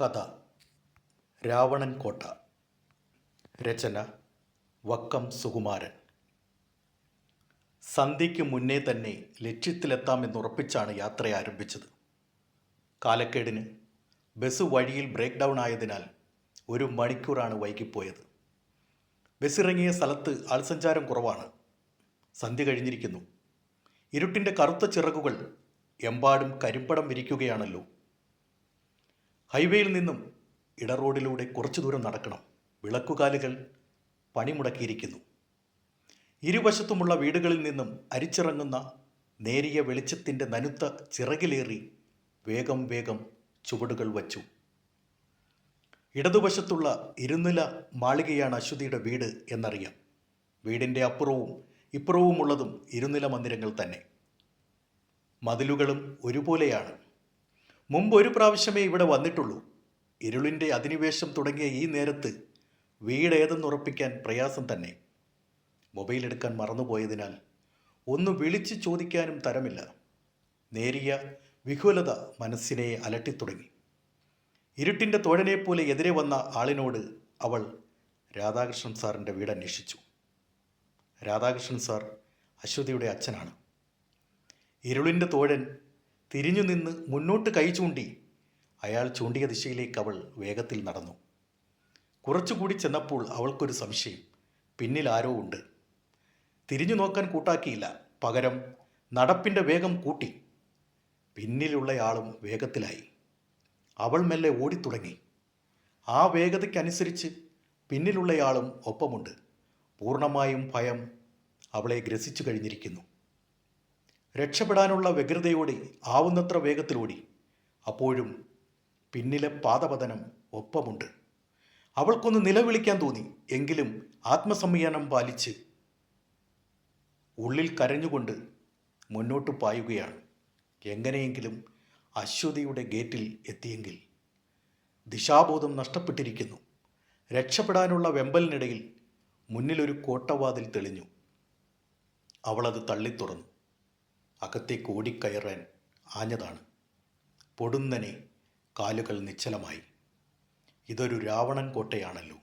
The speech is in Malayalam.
കഥ. രാവണൻ കോട്ട രചന വക്കം സുകുമാരൻ. സന്ധ്യയ്ക്ക് മുന്നേ തന്നെ ലക്ഷ്യത്തിലെത്താമെന്നുറപ്പിച്ചാണ് യാത്ര ആരംഭിച്ചത്. കാലക്കേടിന് ബസ് വഴിയിൽ ബ്രേക്ക് ഡൗൺ ആയതിനാൽ ഒരു മണിക്കൂറാണ് വൈകിപ്പോയത്. ബസ്സിറങ്ങിയ സ്ഥലത്ത് ആൾസഞ്ചാരം കുറവാണ്. സന്ധ്യ കഴിഞ്ഞിരിക്കുന്നു. ഇരുട്ടിന്റെ കറുത്ത ചിറകുകൾ എമ്പാടും കരിമ്പടം വിരിക്കുകയാണല്ലോ. ഹൈവേയിൽ നിന്നും ഇടറോഡിലൂടെ കുറച്ചു ദൂരം നടക്കണം. വിളക്കുകാലുകൾ പണിമുടക്കിയിരിക്കുന്നു. ഇരുവശത്തുമുള്ള വീടുകളിൽ നിന്നും അരിച്ചിറങ്ങുന്ന നേരിയ വെളിച്ചത്തിന്റെ നനുത്ത ചിറകിലേറി വേഗം വേഗം ചുവടുകൾ വച്ചു. ഇടതുവശത്തുള്ള ഇരുനില മാളികയാണ് അശ്വതിയുടെ വീട് എന്നറിയാം. വീടിന്റെ അപ്പുറവും ഇപ്പുറവുമുള്ളതും ഇരുനില മന്ദിരങ്ങൾ തന്നെ. മതിലുകളും ഒരുപോലെയാണ്. മുമ്പ് ഒരു പ്രാവശ്യമേ ഇവിടെ വന്നിട്ടുള്ളൂ. ഇരുളിന്റെ അധിനിവേശം തുടങ്ങിയ ഈ നേരത്ത് വീട് ഏതെന്നുറപ്പിക്കാൻ പ്രയാസം തന്നെ. മൊബൈൽ എടുക്കാൻ മറന്നുപോയതിനാൽ ഒന്ന് വിളിച്ച് ചോദിക്കാനും തരമില്ല. നേരിയ വിഹുലത മനസ്സിനെ അലട്ടിത്തുടങ്ങി. ഇരുട്ടിന്റെ തോഴനെപ്പോലെ എതിരെ വന്ന ആളിനോട് അവൾ രാധാകൃഷ്ണൻ സാറിന്റെ വീട് അന്വേഷിച്ചു. രാധാകൃഷ്ണൻ സാർ അശ്വതിയുടെ അച്ഛനാണ്. ഇരുളിന്റെ തോഴൻ തിരിഞ്ഞു നിന്ന് മുന്നോട്ട് കൈ ചൂണ്ടി അയാൾ ചൂണ്ടിയ ദിശയിലേക്ക് അവൾ വേഗത്തിൽ നടന്നു. കുറച്ചുകൂടി ചെന്നപ്പോൾ അവൾക്കൊരു സംശയം. പിന്നിൽ ആരോ ഉണ്ട്. തിരിഞ്ഞു നോക്കാൻ കൂട്ടാക്കിയില്ല. പകരം നടപ്പിന്റെ വേഗം കൂട്ടി. പിന്നിലുള്ളയാളും വേഗത്തിലായി. അവൾ മെല്ലെ ഓടിത്തുടങ്ങി. ആ വേഗതയ്ക്കനുസരിച്ച് പിന്നിലുള്ളയാളും ഒപ്പമുണ്ട്. പൂർണമായും ഭയം അവളെ ഗ്രസിച്ചു കഴിഞ്ഞിരിക്കുന്നു. രക്ഷപ്പെടാനുള്ള വ്യഗ്രതയോടെ ആവുന്നത്ര വേഗത്തിലോടി. അപ്പോഴും പിന്നിലെ പാതപതനം ഒപ്പമുണ്ട്. അവൾക്കൊന്ന് നിലവിളിക്കാൻ തോന്നി. എങ്കിലും ആത്മസംയമനം പാലിച്ച് ഉള്ളിൽ കരഞ്ഞുകൊണ്ട് മുന്നോട്ട് പായുകയാണ്. എങ്ങനെയെങ്കിലും അശ്വതിയുടെ ഗേറ്റിൽ എത്തിയെങ്കിൽ ദിശാബോധം നഷ്ടപ്പെട്ടിരിക്കുന്നു. രക്ഷപ്പെടാനുള്ള വെമ്പലിനിടയിൽ മുന്നിലൊരു കോട്ടവാതിൽ തെളിഞ്ഞു. അവളത് തള്ളിത്തുറന്നു. അകത്തേക്ക് ഓടിക്കയറാൻ ആഞ്ഞതാണ്. പൊടുന്നനെ കാലുകൾ നിശ്ചലമായി. ഇതൊരു രാവണൻ കോട്ടയാണല്ലോ.